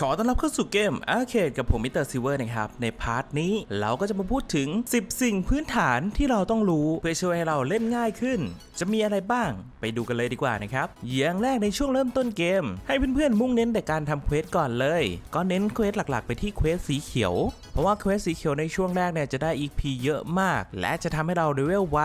ขอต้อนรับเข้าสู่เกม Arcade กับผมมิสเตอร์ซิเวอร์นะครับ ในพาร์ทนี้เราก็จะมาพูดถึง 10 สิ่งพื้นฐานที่เราต้องรู้ เพื่อช่วยให้เราเล่นง่ายขึ้น จะมีอะไรบ้างไปดูกันเลยดีกว่านะครับอย่างแรกในช่วงเริ่มต้นเกม ให้เพื่อนๆมุ่งเน้นแต่การทำเควสก่อนเลย ก็เน้นเควสหลักๆ ไปที่เควสสีเขียว เพราะว่าเควสสีเขียวในช่วงแรกเนี่ยจะได้ EP เยอะมาก และจะทำให้เราเลเวลไว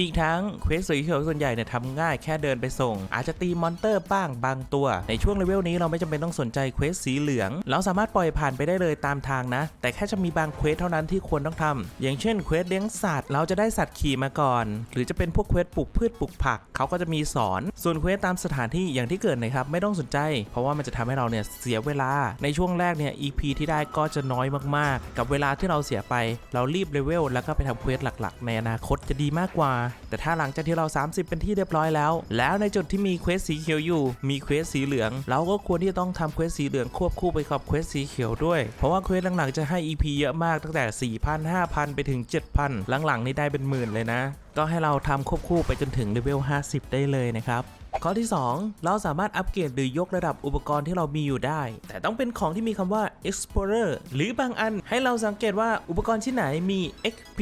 อีกทั้งเควสสีเขียวส่วนใหญ่เนี่ยทำง่ายแค่เดินไปส่ง อาจจะตีมอนเตอร์บ้างบางตัว ในช่วงเลเวลนี้เราไม่จำเป็นต้องสนใจเควสสีเหลือง เราสามารถปล่อยผ่านไปได้เลยตามทางนะ แต่แค่จะมีบางเควสเท่านั้นที่ควรต้องทำอย่างเช่นเควสเลี้ยงสัตว์เราจะได้สัตว์ขี่มาก่อน หรือจะเป็นพวกเควสปลูกพืชปลูกผักเขาก็จะมีสอน ส่วนเควสตามสถานที่อย่างที่เกิดนะครับไม่ต้องสนใจ เพราะว่ามันจะทำให้เราเนี่ยเสียเวลา ในช่วงแรกเนี่ย EP ที่ได้ก็จะน้อยมากๆ กับเวลาที่เราเสียไป เรารีบเลเวลแล้วก็ไปทำเควสหลัก ๆ ในอนาคตจะดีมากกว่าแต่ถ้าหลังจากที่เรา 30 เป็นที่เรียบร้อยแล้ว แล้วในจุดที่มีเควสสีเขียวอยู่ มีเควสสีเหลือง เราก็ควรที่จะต้องทำเควสสีเหลืองควบคู่ไปกับเควสสีเขียวด้วย เพราะว่าเควสหลังๆจะให้ EP เยอะมากตั้งแต่ 4,000 5,000 ไปถึง 7,000 หลังๆนี่ได้เป็นหมื่นเลยนะ ก็ให้เราทำควบคู่ไปจนถึงเลเวล 50 ได้เลยนะครับ ข้อที่ 2 เราสามารถอัปเกรดหรือยกระดับอุปกรณ์ที่เรามีอยู่ได้ แต่ต้องเป็นของที่มีคำว่า explorer หรือบางอันให้เราสังเกตว่าอุปกรณ์ที่ไหนมี XP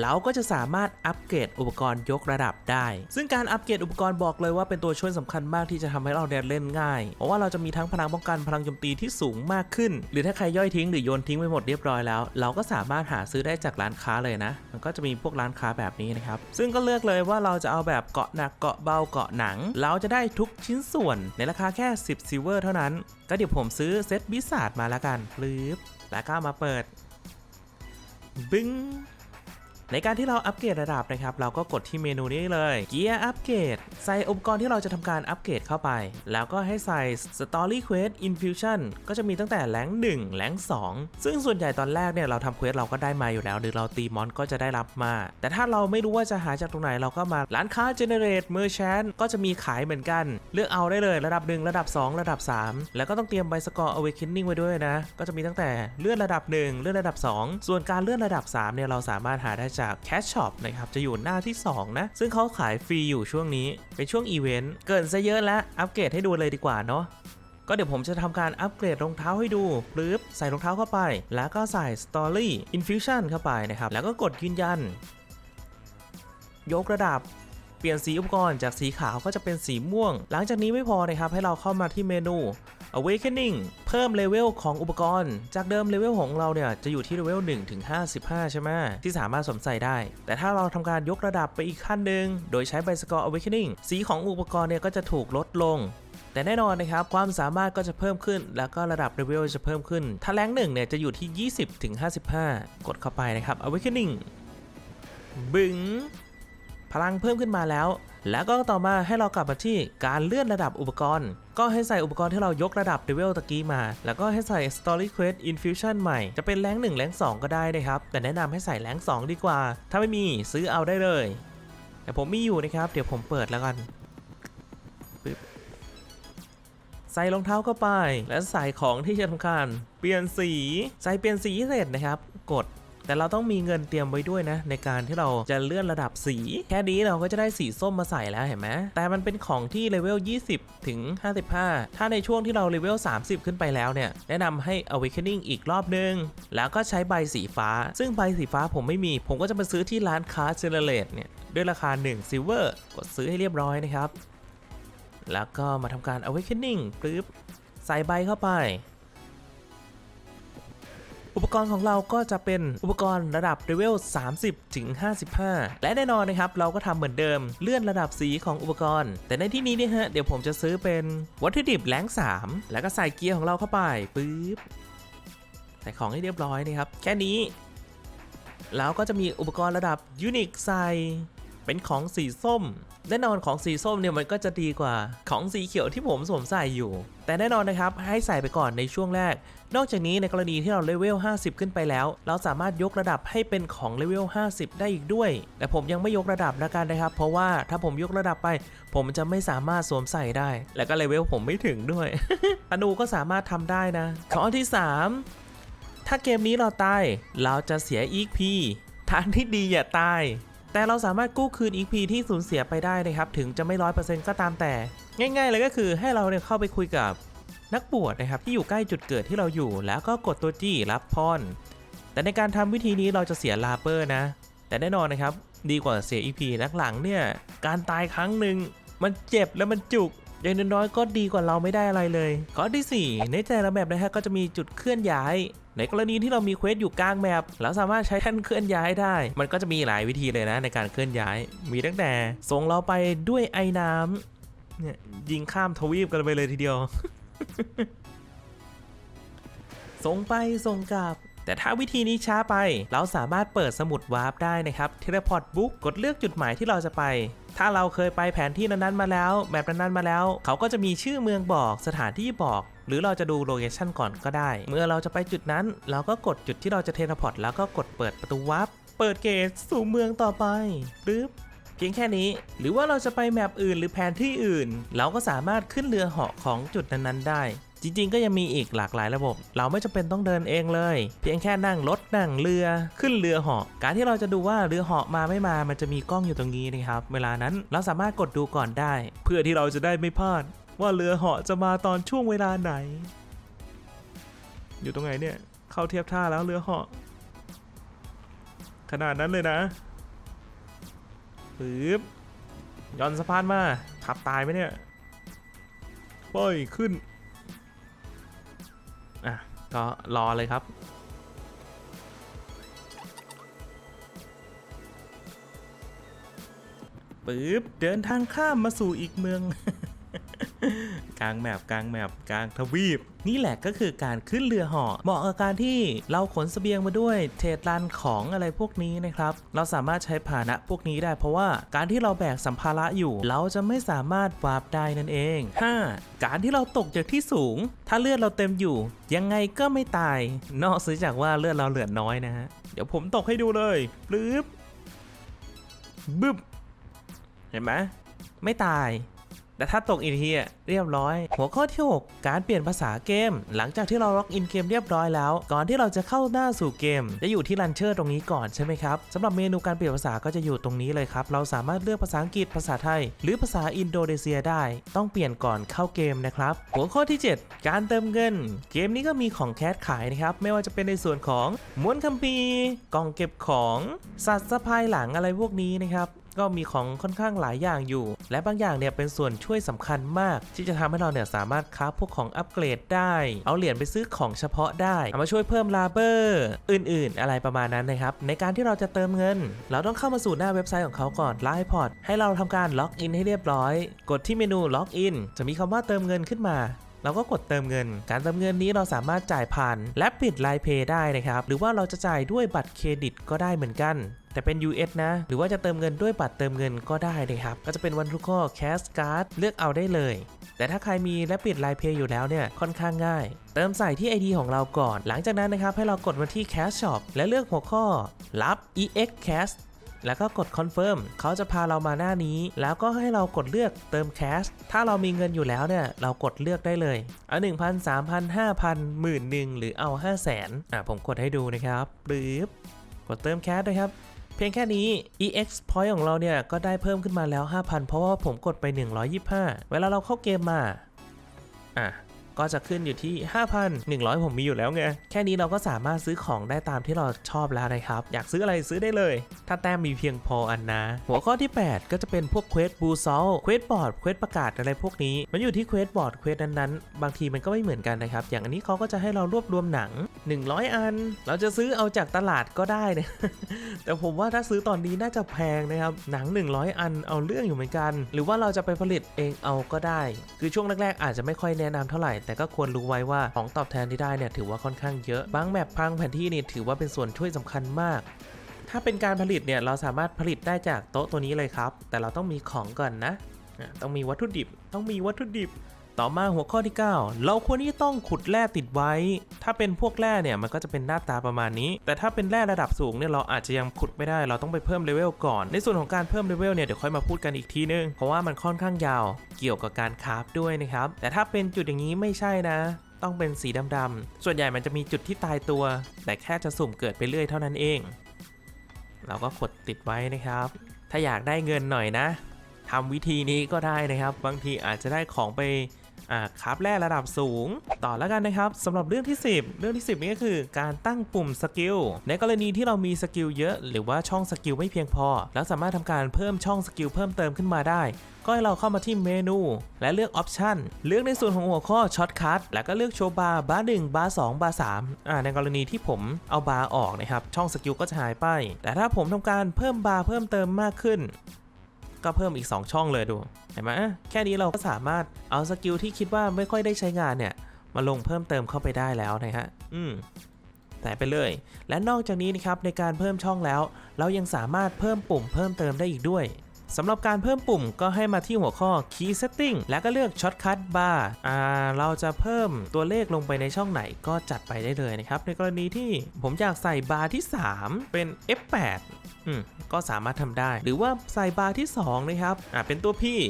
เราก็จะสามารถอัปเกรดอุปกรณ์ยกระดับได้ ซึ่งการอัปเกรดอุปกรณ์บอกเลยว่าเป็นตัวช่วยสำคัญมากที่จะทำให้เราเนี่ยเล่นง่าย เพราะว่าเราจะมีทั้งพลังป้องกันพลังโจมตีที่สูงมากขึ้น หรือถ้าใครย่อยทิ้งหรือโยนทิ้งไปหมดเรียบร้อยแล้ว เราก็สามารถหาซื้อได้จากร้านค้าเลยนะ มันก็จะมีพวกร้านค้าแบบนี้นะครับ ซึ่งก็เลือกเลยว่าเราจะเอาแบบเกาะหนักเกาะเบาเกาะหนังเราจะได้ทุกชิ้นส่วนในราคาแค่ 10ซิลเวอร์เท่านั้น ก็เดี๋ยวผมซื้อเซตบิสาดมาแล้วกันปลืบแล้วก็มาเปิด บึ้ง ในการที่เราอัปเกรดระดับนะครับ เราก็กดที่เมนูนี้เลยเกียร์อัปเกรดใส่อุปกรณ์ที่เราจะทำการอัปเกรดเข้าไป แล้วก็ให้ใส่ Story Quest Infusion ก็จะมีตั้งแต่แรง1แรง2 ซึ่งส่วนใหญ่ตอนแรกเนี่ยเราทำเควสเราก็ได้มาอยู่แล้ว หรือเราตีมอนก็จะได้รับมา แต่ถ้าเราไม่รู้ว่าจะหาจากตรงไหนเราก็มาร้านค้า Generate Merchant ก็จะมีขายเหมือนกัน เลือกเอาได้เลยระดับ 1 ระดับ 2 ระดับ 3 แล้วก็ต้องเตรียมใบสกอร์ Awakening ไว้ด้วยนะ ก็จะมีตั้งแต่เลื่อนระดับ 1 เลื่อนระดับ 2 ส่วนการเลื่อนระดับ3เนี่ยเราสามารถหาได้จาก Cash Shop นะครับ จะอยู่หน้าที่ 2 นะ ซึ่งเขาขายฟรีอยู่ช่วงนี้ เป็นช่วงอีเวนต์ เกินซะเยอะแล้ว อัปเกรดให้ดูเลยดีกว่าเนาะก็เดี๋ยวผมจะทำการอัปเกรดรองเท้าให้ดูปึ๊บใส่รองเท้าเข้าไป แล้วก็ใส่ Story Infusion เข้าไปนะครับ แล้วก็กดยืนยัน ยกระดับ เปลี่ยนสีอุปกรณ์จากสีขาวก็จะเป็นสีม่วง หลังจากนี้ไม่พอนะครับ ให้เราเข้ามาที่เมนู Awakening เพิ่มเลเวลของอุปกรณ์ จากเดิมเลเวลของเราเนี่ย จะอยู่ที่เลเวล1ถึง55 ใช่ไหมที่สามารถสวมใส่ได้ แต่ถ้าเราทำการยกระดับไปอีกขั้นหนึ่งโดยใช้ใบสกอร์ Awakening สีของอุปกรณ์เนี่ยก็จะถูกลดลงแต่แน่นอนนะครับ ความสามารถก็จะเพิ่มขึ้น แล้วก็ระดับเลเวลจะเพิ่มขึ้น ถ้าแรงหนึ่งเนี่ยจะอยู่ที่ 20ถึง55 กดเข้าไปนะครับ Awakening บึ้ง พลังเพิ่มขึ้นมาแล้ว แล้วก็ต่อมาให้เรากลับมาที่การเลื่อนระดับอุปกรณ์ ก็ให้ใส่อุปกรณ์ที่เรายกระดับเลเวลตะกี้มา แล้วก็ให้ใส่ Story Quest Infusion ใหม่ จะเป็นแรง1แรง2 ก็ได้นะครับ แต่แนะนำให้ใส่แรง2 ดีกว่า ถ้าไม่มีซื้อเอาได้เลย แต่ผมมีอยู่นะครับ เดี๋ยวผมเปิดแล้วกันปึ๊บใส่รองเท้าเข้าไป และใส่ของที่จะทำการเปลี่ยนสี ใส่เปลี่ยนสีเสร็จนะครับ กด แต่เราต้องมีเงินเตรียมไว้ด้วยนะ ในการที่เราจะเลื่อนระดับสี แค่นี้เราก็จะได้สีส้มมาใส่แล้วเห็นไหมแต่มันเป็นของที่เลเวล 20 ถึง 55 ถ้าในช่วงที่เราเลเวล 30 ขึ้นไปแล้วเนี่ย แนะนำให้ Awakening อีกรอบนึง แล้วก็ใช้ใบสีฟ้า ซึ่งใบสีฟ้าผมไม่มี ผมก็จะมาซื้อที่ร้านค้า Generate เนี่ย ด้วยราคา1 Silver กดซื้อให้เรียบร้อยนะครับ แล้วก็มาทำการ Awakening ปึ๊บใส่ใบเข้าไป อุปกรณ์ของเราก็จะเป็นอุปกรณ์ระดับเลเวล 30 ถึง 55 และแน่นอนนะครับ เราก็ทำเหมือนเดิมเลื่อนระดับสีของอุปกรณ์ แต่ในที่นี้เนี่ยฮะ เดี๋ยวผมจะซื้อเป็นวัตถุดิบแรง3 แล้วก็ใส่เกียร์ของเราเข้าไปปึ๊บใส่ของให้เรียบร้อยนะครับ แค่นี้ แล้วก็จะมีอุปกรณ์ระดับยูนิคใส่เป็นของสีส้ม แน่นอนของสีส้มเนี่ยมันก็จะดีกว่าของสีเขียวที่ผมสวมใส่อยู่ แต่แน่นอนนะครับให้ใส่ไปก่อนในช่วงแรก นอกจากนี้ในกรณีที่เราเลเวล 50 ขึ้นไปแล้ว เราสามารถยกระดับให้เป็นของเลเวล 50 ได้อีกด้วย แต่ผมยังไม่ยกระดับนะกันนะครับ เพราะว่าถ้าผมยกระดับไป ผมจะไม่สามารถสวมใส่ได้ และก็เลเวลผมไม่ถึงด้วยธนูก็สามารถทำได้นะข้อที่ 3 ถ้าเกมนี้เราตายเราจะเสีย EP ทางที่ดีอย่าตาย แต่เราสามารถกู้คืน EP ที่สูญเสียไปได้นะครับ ถึงจะไม่ร้อยเปอร์เซ็นต์ก็ตามแต่ ง่าย ๆ เลยก็คือให้เราเนี่ยเข้าไปคุยกับนักบวชนะครับที่อยู่ใกล้จุดเกิดที่เราอยู่ แล้วก็กดตัวจี้รับพรแต่ในการทำวิธีนี้เราจะเสียลาเปอร์นะ แต่แน่นอนนะครับดีกว่าเสีย EP นักหลังเนี่ยการตายครั้งหนึ่งมันเจ็บและมันจุกอย่างน้อยๆก็ดีกว่าเราไม่ได้อะไรเลย ข้อทีสี่4ในแต่ละแมปนะฮะก็จะมีจุดเคลื่อนย้าย ในกรณีที่เรามีเควสอยู่กลางแมปแล้วสามารถใช้แท่นเคลื่อนย้ายได้ มันก็จะมีหลายวิธีเลยนะในการเคลื่อนย้าย มีตั้งแต่ส่งเราไปด้วยไอ้น้ำเนี่ยยิงข้ามทวีปกันไปเลยทีเดียวส่งไปส่งกลับ แต่ถ้าวิธีนี้ช้าไป เราสามารถเปิดสมุดวาร์ปได้นะครับเทเลพอร์ตบุ๊กกดเลือกจุดหมายที่เราจะไปถ้าเราเคยไปแผนที่นั้นๆมาแล้วแบบนั้นๆมาแล้ว เขาก็จะมีชื่อเมืองบอกสถานที่บอก หรือเราจะดูโลเคชันก่อนก็ได้ เมื่อเราจะไปจุดนั้น เราก็กดจุดที่เราจะเทเลพอร์ตแล้วก็กดเปิดประตูวาร์ปเปิดเกตสู่เมืองต่อไปปึ๊บเพียงแค่นี้ หรือว่าเราจะไปแมปอื่นหรือแผนที่อื่น เราก็สามารถขึ้นเรือเหาะของจุดนั้นๆได้ จริง ๆ ก็ยังมีอีกหลากหลายระบบ เราไม่จำเป็นต้องเดินเองเลย เพียงแค่นั่งรถนั่งเรือขึ้นเรือเหาะ การที่เราจะดูว่าเรือเหาะมาไม่มา มันจะมีกล้องอยู่ตรงนี้นะครับ เวลานั้นเราสามารถกดดูก่อนได้ เพื่อที่เราจะได้ไม่พลาด ว่าเรือเหาะจะมาตอนช่วงเวลาไหน อยู่ตรงไหนเนี่ยเข้าเทียบท่าแล้วเรือเหาะ ขนาดนั้นเลยนะปึ๊บย้อนสะพานมาทับตายไหมเนี่ยปล่อยขึ้น อะ ก็รอเลยครับ ปึ๊บ เดินทางข้ามมาสู่อีกเมือง กลางแมปกลางแมปกลางทวีป นี่แหละก็คือการขึ้นเรือหาะเหมาะกับการที่เราขนเสบียงมาด้วยเทรดรันของอะไรพวกนี้นะครับ เราสามารถใช้พานะพวกนี้ได้ เพราะว่าการที่เราแบกสัมภาระอยู่ เราจะไม่สามารถวาร์ปได้นั่นเอง 5. การที่เราตกจากที่สูง ถ้าเลือดเราเต็มอยู่ ยังไงก็ไม่ตาย นอกเสียจากว่าเลือดเราเหลือน้อยนะฮะเดี๋ยวผมตกให้ดูเลยปลื้บบึ้บเห็นไหมไม่ตาย แต่ถ้าตกอีกทีอะเรียบร้อย หัวข้อที่ 6 การเปลี่ยนภาษาเกม หลังจากที่เราล็อกอินเกมเรียบร้อยแล้ว ก่อนที่เราจะเข้าหน้าสู่เกม จะอยู่ที่ลันเชอร์ตรงนี้ก่อนใช่ไหมครับสำหรับเมนูการเปลี่ยนภาษาก็จะอยู่ตรงนี้เลยครับ เราสามารถเลือกภาษาอังกฤษภาษาไทย หรือภาษาอินโดนีเซียได้ ต้องเปลี่ยนก่อนเข้าเกมนะครับ หัวข้อที่ 7 การเติมเงิน เกมนี้ก็มีของแคสขายนะครับ ไม่ว่าจะเป็นในส่วนของม้วนคัมภีร์กล่องเก็บของ สัตว์สะพายหลังอะไรพวกนี้นะครับ ก็มีของค่อนข้างหลายอย่างอยู่ และบางอย่างเนี่ยเป็นส่วนช่วยสำคัญมาก ที่จะทำให้เราเนี่ยสามารถค้าพวกของอัปเกรดได้ เอาเหรียญไปซื้อของเฉพาะได้เอามาช่วยเพิ่มลาเบอร์ อื่นๆ อะไรประมาณนั้นนะครับ ในการที่เราจะเติมเงิน เราต้องเข้ามาสู่หน้าเว็บไซต์ของเขาก่อนไลน์พอร์ตให้เราทำการล็อกอินให้เรียบร้อย กดที่เมนูล็อกอินจะมีคำว่าเติมเงินขึ้นมาเราก็กดเติมเงิน การเติมเงินนี้เราสามารถจ่ายผ่านและปิดไลน์เพย์ได้นะครับ หรือว่าเราจะจ่ายด้วยบัตรเครดิตก็ได้เหมือนกัน แต่เป็น US นะ หรือว่าจะเติมเงินด้วยบัตรเติมเงินก็ได้นะครับ ก็จะเป็นวันทุกข้อแคสการ์ดเลือกเอาได้เลย แต่ถ้าใครมีและปิดไลน์เพย์อยู่แล้วเนี่ยค่อนข้างง่าย เติมใส่ที่ ID ของเราก่อน หลังจากนั้นนะครับให้เรากดมาที่ Cash Shop และเลือกหัวข้อรับ EX Cash แล้วก็กด Confirm เขาจะพาเรามาหน้านี้ แล้วก็ให้เรากดเลือกเติมแคชถ้าเรามีเงินอยู่แล้วเนี่ย เรากดเลือกได้เลย เอา1,000 3,000 5,000หมื่นหนึ่งหรือเอา 5 0 0แสนอะผมกดให้ดูนะครับปึ๊บกดเติมแคชนะครับ เพียงแค่นี้ EX point ของเราเนี่ยก็ได้เพิ่มขึ้นมาแล้ว 5,000 เพราะว่าผมกดไป 125 เวลาเราเข้าเกมมา อะ ก็จะขึ้นอยู่ที่ 5,100 ผมมีอยู่แล้วไง แค่นี้เราก็สามารถซื้อของได้ตามที่เราชอบแล้วนะครับ อยากซื้ออะไรซื้อได้เลย ถ้าแต้มมีเพียงพออันนะ หัวข้อที่ 8 ก็จะเป็นพวกเควสบูซอลเควสบอร์ดเควสประกาศอะไรพวกนี้ มันอยู่ที่เควสบอร์ดเควสนั้นๆ บางทีมันก็ไม่เหมือนกันนะครับ อย่างอันนี้เขาก็จะให้เรารวบรวมหนัง 100 อัน เราจะซื้อเอาจากตลาดก็ได้นะแต่ผมว่าถ้าซื้อตอนนี้น่าจะแพงนะครับหนัง 100 อันเอาเรื่องอยู่เหมือนกัน หรือว่าเราจะไปผลิตเองเอาก็ได้ คือช่วงแรกๆ อาจจะไม่ค่อยแนะนำเท่าไหร่แต่ก็ควรรู้ไว้ว่าของตอบแทนที่ได้เนี่ยถือว่าค่อนข้างเยอะ บางแมปพังแผนที่นี่ถือว่าเป็นส่วนช่วยสำคัญมาก ถ้าเป็นการผลิตเนี่ยเราสามารถผลิตได้จากโต๊ะตัวนี้เลยครับ แต่เราต้องมีของก่อนนะ ต้องมีวัตถุดิบ ต้องมีวัตถุดิบ ต่อมาหัวข้อที่ 9 เราควรที่จะต้องขุดแร่ติดไว้ ถ้าเป็นพวกแร่เนี่ยมันก็จะเป็นหน้าตาประมาณนี้ แต่ถ้าเป็นแร่ระดับสูงเนี่ยเราอาจจะยังขุดไม่ได้ เราต้องไปเพิ่มเลเวลก่อน ในส่วนของการเพิ่มเลเวลเนี่ยเดี๋ยวค่อยมาพูดกันอีกทีนึง เพราะว่ามันค่อนข้างยาวเกี่ยวกับการคราฟด้วยนะครับ แต่ถ้าเป็นจุดอย่างนี้ไม่ใช่นะต้องเป็นสีดำๆ ส่วนใหญ่มันจะมีจุดที่ตายตัว แต่แค่จะสุ่มเกิดไปเรื่อยเท่านั้นเอง เราก็กดติดไว้นะครับ ถ้าอยากได้เงินหน่อยนะทำวิธีนี้ก็ได้นะครับ บางทีอาจจะได้ของไป อ่าครับแร่ระดับสูง ต่อแล้วกันนะครับสำหรับเรื่องที่ 10 เรื่องที่ 10 นี่ก็คือการตั้งปุ่มสกิลในกรณีที่เรามีสกิลเยอะ หรือว่าช่องสกิลไม่เพียงพอ แล้วสามารถทำการเพิ่มช่องสกิลเพิ่มเติมขึ้นมาได้ ก็ให้เราเข้ามาที่เมนู และเลือกออปชันเลือกในส่วนของหัวข้อช็อตคัทแล้วก็เลือกโชว์บาร์บาร์หนึ่งบาร์สองบาร์สามอ่าในกรณีที่ผมเอาบาร์ออกนะครับช่องสกิลก็จะหายไป แต่ถ้าผมทำการเพิ่มบาร์เพิ่มเติมมากขึ้น ก็เพิ่มอีก 2 ช่องเลยดูเห็นไหมแค่นี้เราก็สามารถเอาสกิลที่คิดว่าไม่ค่อยได้ใช้งานเนี่ยมาลงเพิ่มเติมเข้าไปได้แล้วนะฮะอืมแต่ไปเลย และนอกจากนี้นะครับในการเพิ่มช่องแล้ว เรายังสามารถเพิ่มปุ่มเพิ่มเติมได้อีกด้วยสำหรับการเพิ่มปุ่มก็ให้มาที่หัวข้อ Key Setting แล้วก็เลือก Shortcut Bar อ่าเราจะเพิ่มตัวเลขลงไปในช่องไหนก็จัดไปได้เลยนะครับ ในกรณีที่ผมอยากใส่บาร์ที่ 3 เป็น F8 อืมก็สามารถทำได้ หรือว่าใส่บาร์ที่2นะครับอ่าเป็นตัวพี่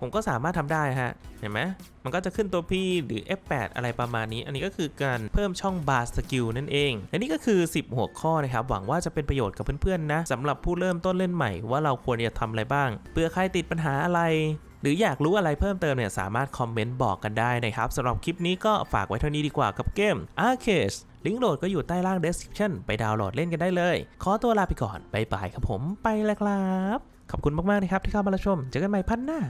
ผมก็สามารถทำได้ฮะเห็นไหมมันก็จะขึ้นตัวพี่หรือ F8 อะไรประมาณนี้ อันนี้ก็คือการเพิ่มช่องบาร์สกิลนั่นเอง และนี่ก็คือ 10 หัวข้อนะครับ หวังว่าจะเป็นประโยชน์กับเพื่อนๆนะสำหรับผู้เริ่มต้นเล่นใหม่ว่าเราควรจะทำอะไรบ้าง เพื่อใครติดปัญหาอะไร หรืออยากรู้อะไรเพิ่มเติมเนี่ยสามารถคอมเมนต์บอกกันได้นะครับสำหรับคลิปนี้ก็ฝากไว้เท่านี้ดีกว่ากับเกม Arcade ลิงก์โหลดก็อยู่ใต้ล่าง description ไปดาวน์โหลดเล่นกันได้เลย ขอตัวลาไปก่อนบายบายครับผมไปแล้วครับ ขอบคุณมากๆนะครับที่เข้ามารับชม เจอกันใหม่พันหน้า